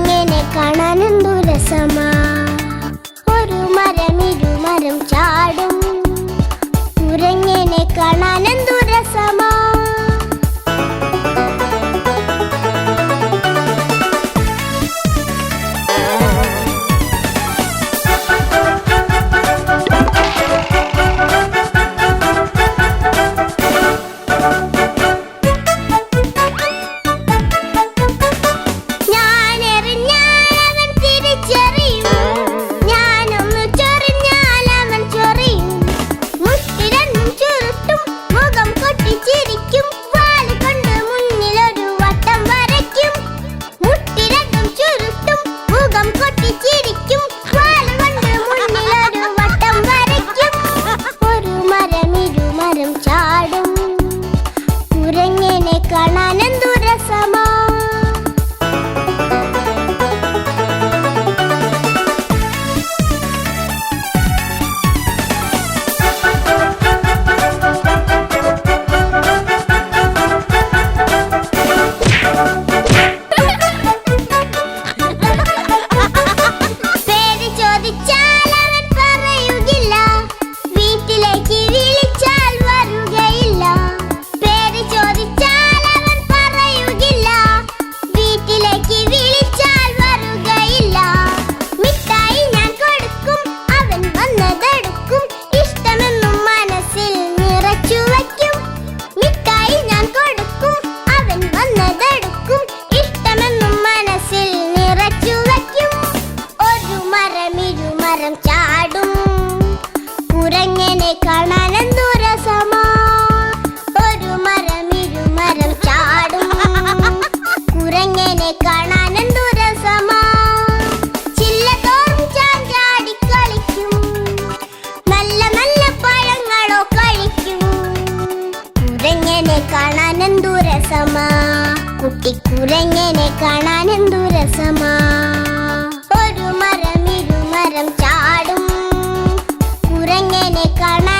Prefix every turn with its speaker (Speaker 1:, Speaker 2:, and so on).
Speaker 1: ഇങ്ങനെ കാണാൻ എന്തു രസമാ? ഒരു മരം ഇരുമരം ചാടും. കുരങ്ങനെ കാണാൻ എന്തു കുരങ്ങനെ കാണാൻ എന്തു രസമാ? ഒരു മരം ഇരുമരം ചാടും. കുരങ്ങനെ കാണാൻ